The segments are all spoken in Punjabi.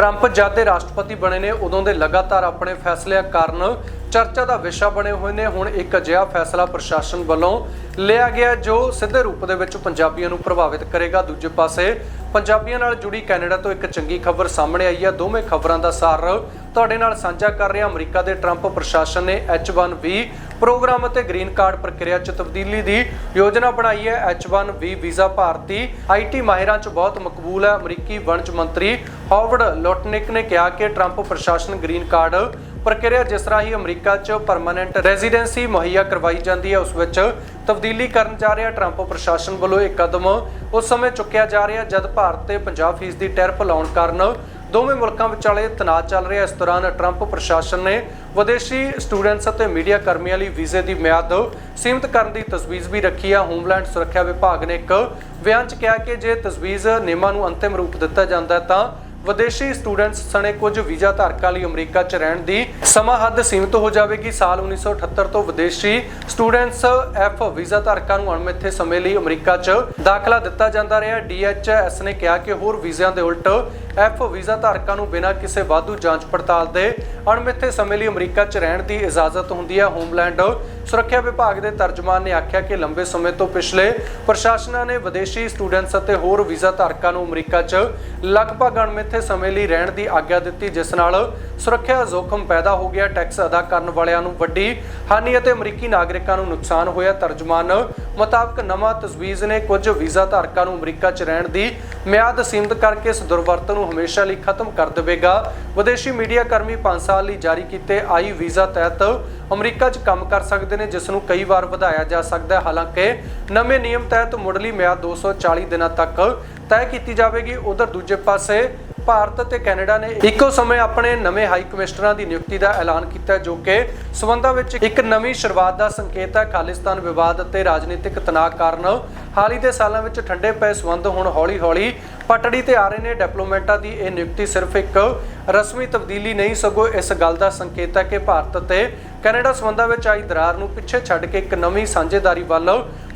ਟਰੰਪ ਜਦ ਦੇ ਰਾਸ਼ਟਰਪਤੀ ਬਣੇ ਨੇ, ਉਦੋਂ ਦੇ ਲਗਾਤਾਰ ਆਪਣੇ ਫੈਸਲਿਆਂ ਕਾਰਨ ਚਰਚਾ ਦਾ ਵਿਸ਼ਾ ਬਣੇ ਹੋਏ ਨੇ। ਹੁਣ ਇੱਕ ਅਜਿਹਾ ਫੈਸਲਾ ਪ੍ਰਸ਼ਾਸਨ ਵੱਲੋਂ ਲਿਆ ਗਿਆ ਜੋ ਸਿੱਧੇ ਰੂਪ ਦੇ ਵਿੱਚ ਪੰਜਾਬੀਆਂ ਨੂੰ ਪ੍ਰਭਾਵਿਤ ਕਰੇਗਾ। ਦੂਜੇ ਪਾਸੇ, ਪੰਜਾਬੀਆਂ ਨਾਲ ਜੁੜੀ ਕੈਨੇਡਾ ਤੋਂ ਇੱਕ ਚੰਗੀ ਖਬਰ ਸਾਹਮਣੇ ਆਈ ਹੈ। ਦੋਵੇਂ ਖਬਰਾਂ ਦਾ ਸਾਰ ਤੁਹਾਡੇ ਨਾਲ ਸਾਂਝਾ ਕਰ ਰਿਹਾ ਅਮਰੀਕਾ ਦੇ ਟਰੰਪ ਪ੍ਰਸ਼ਾਸਨ ਨੇ। H1B ਪ੍ਰੋਗਰਾਮ ਅਤੇ ਗ੍ਰੀਨ ਕਾਰਡ ਪ੍ਰਕਿਰਿਆ 'ਚ ਤਬਦੀਲੀ ਦੀ ਯੋਜਨਾ ਬਣਾਈ ਹੈ। H1B ਵੀਜ਼ਾ ਭਾਰਤੀ ਆਈਟੀ ਮਾਹਿਰਾਂ 'ਚ ਬਹੁਤ ਮਕਬੂਲ ਹੈ। ਅਮਰੀਕੀ ਵਣਜ ਮੰਤਰੀ ਹਾਵਰਡ ਲੋਟਨਿਕ ਨੇ ਕਿਹਾ ਕਿ ਟਰੰਪ ਪ੍ਰਸ਼ਾਸਨ ਗ੍ਰੀਨ ਕਾਰਡ ਪ੍ਰਕਿਰਿਆ ਜਿਸ ਤਰ੍ਹਾਂ ਹੀ ਅਮਰੀਕਾ 'ਚ ਪਰਮਾਨੈਂਟ ਰੈਜ਼ੀਡੈਂਸੀ ਮੁਹੱਈਆ ਕਰਵਾਈ ਜਾਂਦੀ ਹੈ, ਉਸ ਵਿੱਚ ਤਬਦੀਲੀ ਕਰਨ ਜਾ ਰਿਹਾ। ਟਰੰਪ ਪ੍ਰਸ਼ਾਸਨ ਵੱਲੋਂ ਇਹ ਕਦਮ ਉਸ ਸਮੇਂ ਚੁੱਕਿਆ ਜਾ ਰਿਹਾ ਜਦ ਭਾਰਤ ਤੇ 50% ਦੀ ਟੈਰਿਫ ਲਾਉਣ ਕਾਰਨ ਦੋਵੇਂ ਮੁਲਕਾਂ ਵਿਚਾਲੇ ਤਣਾਅ ਚੱਲ ਰਿਹਾ ਇਸ ਦੌਰਾਨ ਟਰੰਪ ਪ੍ਰਸ਼ਾਸਨ ਨੇ ਵਿਦੇਸ਼ੀ ਸਟੂਡੈਂਟਸ ਅਤੇ ਮੀਡੀਆ ਕਰਮੀਆਂ ਲਈ ਵੀਜ਼ੇ ਦੀ ਮਿਆਦ ਸੀਮਿਤ ਕਰਨ ਦੀ ਤਜਵੀਜ਼ ਵੀ ਰੱਖੀ ਹੈ ਹੋਮਲੈਂਡ ਸੁਰੱਖਿਆ ਵਿਭਾਗ ਨੇ ਇੱਕ ਬਿਆਨ 'ਚ ਕਿਹਾ ਕਿ ਜੇ ਤਜਵੀਜ਼ ਨਿਯਮਾਂ ਨੂੰ ਅੰਤਿਮ ਰੂਪ ਦਿੱਤਾ ਜਾਂਦਾ ਹੈ ਤਾਂ ਵਿਦੇਸ਼ੀ ਸਟੂਡੈਂਟਸ ਸਣੇ ਕੁਝ ਵੀਜ਼ਾ ਧਾਰਕਾਂ ਲਈ ਅਮਰੀਕਾ 'ਚ ਰਹਿਣ ਦੀ ਸਮਾਂ ਹੱਦ ਸੀਮਿਤ ਹੋ ਜਾਵੇਗੀ। ਸਾਲ 1978 ਤੋਂ ਵਿਦੇਸ਼ੀ ਸਟੂਡੈਂਟਸ ਐਫ ਵੀਜ਼ਾ ਧਾਰਕਾਂ ਨੂੰ ਅਣਮਿੱਥੇ ਸਮੇਂ ਲਈ ਅਮਰੀਕਾ 'ਚ ਦਾਖਲਾ ਦਿੱਤਾ ਜਾਂਦਾ ਰਿਹਾ। ਡੀਐਚਐਸ ਨੇ ਕਿਹਾ ਕਿ ਹੋਰ ਵੀਜ਼ਿਆਂ ਦੇ ਉਲਟ ਐਫ ਵੀਜ਼ਾ ਧਾਰਕਾਂ ਨੂੰ ਬਿਨਾਂ ਕਿਸੇ ਵਾਧੂ ਜਾਂਚ ਪੜਤਾਲ ਦੇ ਅਣਮਿੱਥੇ ਸਮੇਂ ਲਈ ਅਮਰੀਕਾ 'ਚ ਰਹਿਣ ਦੀ ਇਜਾਜ਼ਤ ਹੁੰਦੀ ਹੈ। ਹੋਮਲੈਂਡ ਸੁਰੱਖਿਆ ਵਿਭਾਗ ਦੇ ਤਰਜਮਾਨ ਨੇ ਆਖਿਆ ਕਿ ਲੰਬੇ ਸਮੇਂ ਤੋਂ ਪਿਛਲੇ ਪ੍ਰਸ਼ਾਸਨਾਂ ਨੇ ਵਿਦੇਸ਼ੀ ਸਟੂਡੈਂਟਸ ਅਤੇ ਹੋਰ ਵੀਜ਼ਾ ਧਾਰਕਾਂ ਨੂੰ ਅਮਰੀਕਾ 'ਚ ਲਗਭਗ ਅਣਮਿੱਥੇ ਸਮੇਂ ਲਈ ਰਹਿਣ ਦੀ ਆਗਿਆ ਦਿੱਤੀ, ਜਿਸ ਨਾਲ ਸੁਰੱਖਿਆ ਜੋਖਮ ਪੈਦਾ ਹੋ ਗਿਆ। ਟੈਕਸ ਅਦਾ ਕਰਨ ਵਾਲਿਆਂ ਨੂੰ ਵੱਡੀ ਹਾਨੀ ਅਤੇ ਅਮਰੀਕੀ ਨਾਗਰਿਕਾਂ ਨੂੰ ਨੁਕਸਾਨ ਹੋਇਆ। ਤਰਜਮਾਨ ਮੁਤਾਬਕ ਨਵਾਂ ਤਜਵੀਜ਼ ਨੇ ਕੁਝ ਵੀਜ਼ਾ ਧਾਰਕਾਂ ਨੂੰ ਅਮਰੀਕਾ 'ਚ ਰਹਿਣ ਦੀ ਮਿਆਦ ਸੀਮਿਤ ਕਰਕੇ ਇਸ ਦੁਰਵਰਤੋਂ ਨੂੰ ਹਮੇਸ਼ਾ ਲਈ ਖਤਮ ਕਰ ਦੇਵੇਗਾ। ਵਿਦੇਸ਼ੀ ਮੀਡੀਆ ਕਰਮੀ 5 ਸਾਲ ਲਈ ਜਾਰੀ ਕੀਤੇ ਆਈ ਵੀਜ਼ਾ ਤਹਿਤ ਅਮਰੀਕਾ 'ਚ ਕੰਮ ਕਰ ਸਕਦੇ ਨੇ, ਜਿਸ ਨੂੰ ਕਈ ਵਾਰ ਵਧਾਇਆ ਜਾ ਸਕਦਾ ਹੈ। ਹਾਲਾਂਕਿ ਨਵੇਂ ਨਿਯਮ ਤਹਿਤ ਮੁੱਢਲੀ ਮਿਆਦ 240 ਦਿਨਾਂ ਤੱਕ ਤੈਅ ਕੀਤੀ ਜਾਵੇਗੀ। ਉਧਰ ਦੂਜੇ ਪਾਸੇ ਭਾਰਤ ਅਤੇ ਕੈਨੇਡਾ ਨੇ ਇੱਕੋ ਸਮੇਂ ਆਪਣੇ ਨਵੇਂ ਹਾਈ ਕਮਿਸ਼ਨਰਾਂ ਦੀ ਨਿਯੁਕਤੀ ਦਾ ਐਲਾਨ ਕੀਤਾ, ਜੋ ਕਿ ਸਬੰਧਾਂ ਵਿੱਚ ਇੱਕ ਨਵੀਂ ਸ਼ੁਰੂਆਤ ਦਾ ਸੰਕੇਤ ਹੈ। ਖਾਲਿਸਤਾਨ ਵਿਵਾਦ ਅਤੇ ਰਾਜਨੀਤਿਕ ਤਣਾਅ ਕਾਰਨ ਹਾਲ ਹੀ ਦੇ ਸਾਲਾਂ ਵਿੱਚ ਠੰਡੇ ਪਏ ਸਬੰਧ ਹੁਣ ਹੌਲੀ-ਹੌਲੀ ਪਟੜੀ ਤੇ ਆ ਰਹੇ ਨੇ। ਡਿਪਲੋਮੈਟਾਂ ਦੀ ਇਹ ਨਿਯੁਕਤੀ ਸਿਰਫ ਇੱਕ ਰਸਮੀ ਤਬਦੀਲੀ ਨਹੀਂ, ਸਗੋਂ ਇਸ ਗੱਲ ਦਾ ਸੰਕੇਤ ਹੈ ਕਿ ਭਾਰਤ ਅਤੇ ਕੈਨੇਡਾ ਸਬੰਧਾਂ ਵਿੱਚ ਆਈ ਦਰਾਰ ਨੂੰ ਪਿੱਛੇ ਛੱਡ ਕੇ ਇੱਕ ਨਵੀਂ ਸਾਂਝੇਦਾਰੀ ਵੱਲ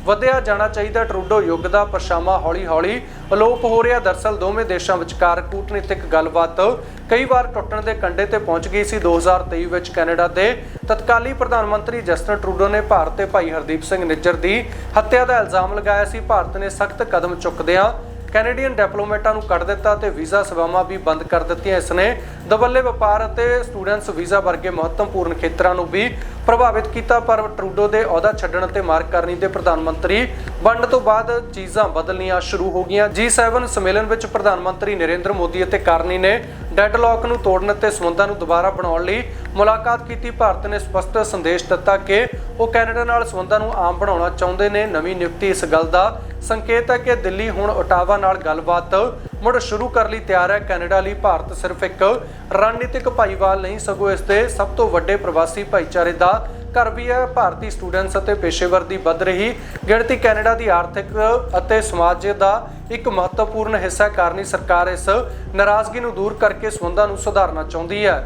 ਵਧਿਆ ਜਾਣਾ ਚਾਹੀਦਾ। ਟਰੂਡੋ ਯੁੱਗ ਦਾ ਪਰਛਾਵਾਂ ਹੌਲੀ-ਹੌਲੀ ਅਲੋਪ ਹੋ ਰਿਹਾ। ਦਰਸਲ ਦੋਵੇਂ ਦੇਸ਼ਾਂ ਵਿਚਕਾਰ ਕੂਟਨੀਤਿਕ ਗੱਲਬਾਤ ਕਈ ਵਾਰ ਟੁੱਟਣ ਦੇ ਕੰਢੇ ਤੇ ਪਹੁੰਚ ਗਈ ਸੀ। 2023 ਵਿੱਚ ਕੈਨੇਡਾ ਦੇ ਤਤਕਾਲੀ ਪ੍ਰਧਾਨ ਮੰਤਰੀ ਜਸਟਨ ਟਰੂਡੋ ਨੇ ਭਾਰਤ ਤੇ ਭਾਈ ਹਰਦੀਪ ਸਿੰਘ ਨਿੱਜਰ ਦੀ ਹੱਤਿਆ ਦਾ ਇਲਜ਼ਾਮ ਲਗਾਇਆ ਸੀ। ਭਾਰਤ ਨੇ ਸਖਤ ਕਦਮ ਚੁੱਕਦਿਆਂ ਕੈਨੇਡੀਅਨ ਡਿਪਲੋਮੈਟਾਂ ਨੂੰ ਕੱਢ ਦਿੱਤਾ ਤੇ ਵੀਜ਼ਾ ਸੇਵਾਵਾਂ ਵੀ ਬੰਦ ਕਰ ਦਿੱਤੀਆਂ। ਇਸ ਨੇ ਦਬੱਲੇ ਵਪਾਰ ਅਤੇ ਸਟੂਡੈਂਟਸ ਵੀਜ਼ਾ ਵਰਗੇ ਮਹੱਤਵਪੂਰਨ ਖੇਤਰਾਂ ਨੂੰ ਵੀ ਪ੍ਰਭਾਵਿਤ ਕੀਤਾ, ਪਰ ਟਰੂਡੋ ਦੇ ਅਹੁਦਾ ਛੱਡਣ ਤੇ ਮਾਰਕ ਕਰਨੀ ਦੇ ਪ੍ਰਧਾਨ ਮੰਤਰੀ ਬਣਨ ਤੋਂ ਬਾਅਦ ਚੀਜ਼ਾਂ ਬਦਲਣੀਆਂ ਸ਼ੁਰੂ ਹੋ ਗਈਆਂ। G7 ਸੰਮੇਲਨ ਵਿੱਚ ਪ੍ਰਧਾਨ ਮੰਤਰੀ ਨਰਿੰਦਰ ਮੋਦੀ ਅਤੇ ਕਾਰਨੀ ਨੇ ਡੈਡਲੌਕ ਨੂੰ ਤੋੜਨ ਤੇ ਸਬੰਧਾਂ ਨੂੰ ਦੁਬਾਰਾ ਬਣਾਉਣ ਲਈ ਮੁਲਾਕਾਤ ਕੀਤੀ। ਭਾਰਤ ਨੇ ਸਪਸ਼ਟ ਸੰਦੇਸ਼ ਦਿੱਤਾ ਕਿ ਉਹ ਕੈਨੇਡਾ ਨਾਲ ਸਬੰਧਾਂ ਨੂੰ ਆਮ ਬਣਾਉਣਾ ਚਾਹੁੰਦੇ ਨੇ। ਨਵੀਂ ਨਿਯੁਕਤੀ ਇਸ ਗੱਲ ਦਾ ਸੰਕੇਤ ਹੈ ਕਿ ਦਿੱਲੀ ਹੁਣ ਓਟਾਵਾ ਨਾਲ ਗੱਲਬਾਤ ਮੁੜ ਸ਼ੁਰੂ ਕਰਨ ਲਈ ਤਿਆਰ ਹੈ। ਕੈਨੇਡਾ ਲਈ ਭਾਰਤ ਸਿਰਫ ਇੱਕ ਰਣਨੀਤਿਕ ਭਾਈਵਾਲ ਨਹੀਂ, ਸਗੋਂ ਇਸ ਦੇ ਸਭ ਤੋਂ ਵੱਡੇ ਪ੍ਰਵਾਸੀ ਭਾਈਚਾਰੇ ਦਾ ਘਰ ਵੀ ਹੈ। ਭਾਰਤੀ ਸਟੂਡੈਂਟਸ ਅਤੇ ਪੇਸ਼ੇਵਰ ਦੀ ਵੱਧ ਰਹੀ ਗਿਣਤੀ ਕੈਨੇਡਾ ਦੀ ਆਰਥਿਕ ਅਤੇ ਸਮਾਜ ਦਾ ਇੱਕ ਮਹੱਤਵਪੂਰਨ ਹਿੱਸਾ ਕਾਰਨੀ ਸਰਕਾਰ ਇਸ ਨਾਰਾਜ਼ਗੀ ਨੂੰ ਦੂਰ ਕਰਕੇ ਸੰਬੰਧਾਂ ਨੂੰ ਸੁਧਾਰਨਾ ਚਾਹੁੰਦੀ ਹੈ।